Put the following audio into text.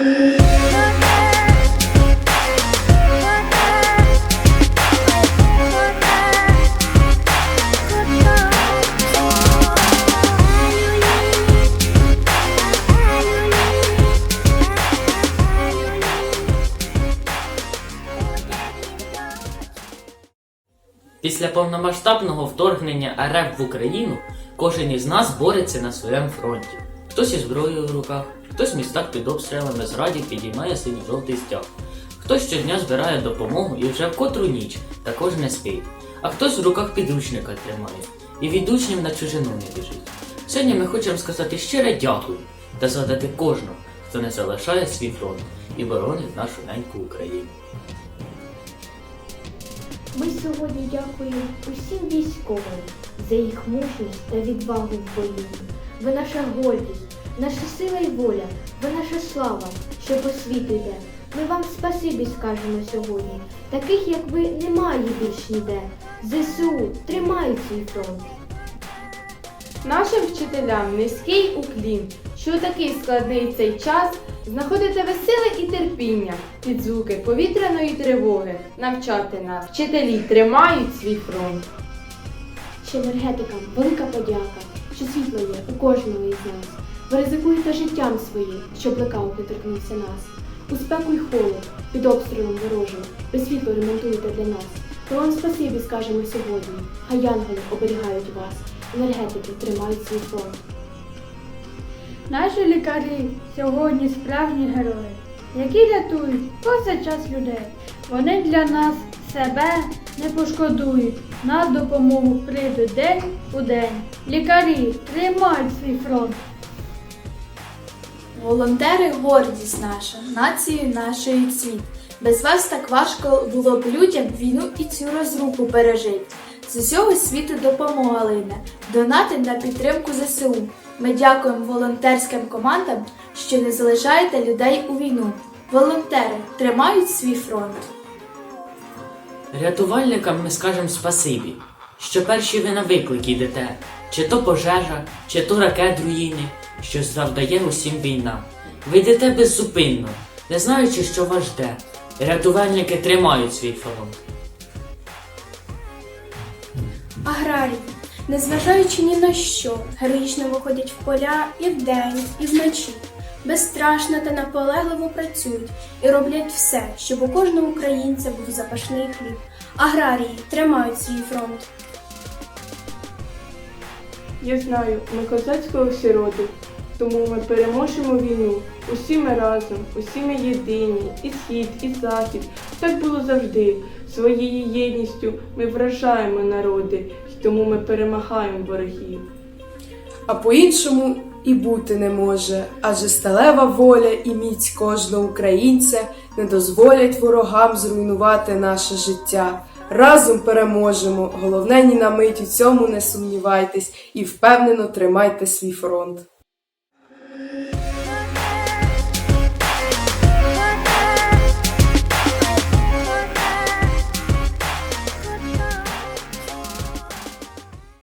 Після повномасштабного вторгнення РФ в Україну кожен із нас бореться на своєму фронті. Хтось із зброєю в руках, хтось в містах під обстрілами з радів підіймає синьо-жовтий стяг. Хтось щодня збирає допомогу і вже в котру ніч також не спить. А хтось в руках підручника тримає і від учнів на чужину не біжить. Сьогодні ми хочемо сказати щире дякую та згадати кожного, хто не залишає свій фронт і боронить нашу неньку Україну. Ми сьогодні дякуємо усім військовим за їх мужність та відвагу в бою. Ви наша гордість, наша сила і воля, ви наша слава, що по світу йде. Ми вам спасибі скажемо сьогодні. Таких, як ви, немає більш ніде. ЗСУ тримають свій фронт. Нашим вчителям низький уклін, що у такий складний цей час знаходите веселе і терпіння під звуки повітряної тривоги, навчати нас. Вчителі тримають свій фронт. Енергетикам велика подяка, що світло є у кожного із нас. Ви ризикуєте життям своїм, щоб блекаут не нас. У спеку й холод, під обстрілом ворожим, ви світло ремонтуєте для нас. Ми вам спасибі скажемо сьогодні. Хай янголи оберігають вас. Енергетики тримають свій фронт. Наші лікарі сьогодні справжні герої, які рятують повсякчас людей. Вони для нас себе не пошкодують. На допомогу прийдуть день у день. Лікарі тримають свій фронт. Волонтери гордість наша, нації нашої цвіт. Без вас так важко було б людям війну і цю розруху пережити. З усього світу допомога лине, донати на підтримку ЗСУ. Ми дякуємо волонтерським командам, що не залишаєте людей у війну. Волонтери тримають свій фронт. Рятувальникам ми скажемо спасибі, що перші ви на виклик йдете, чи то пожежа, чи то ракет руїни, що завдає усім війна. Ви йдете беззупинно, не знаючи, що вас жде. Рятувальники тримають свій фронт. Аграрії, незважаючи ні на що, героїчно виходять в поля і вдень, і вночі. Безстрашно та наполегливо працюють і роблять все, щоб у кожного українця був запашний хліб. Аграрії тримають свій фронт. Я знаю, ми козацького сироти, тому ми переможемо війну. Усі ми разом, усі ми єдині, і схід, і захід. Так було завжди. Своєю єдністю ми вражаємо народи, і тому ми перемагаємо ворогів. а по-іншому і бути не може, адже сталева воля і міць кожного українця не дозволять ворогам зруйнувати наше життя. Разом переможемо. Головне ні на мить у цьому не сумнівайтесь і впевнено тримайте свій фронт.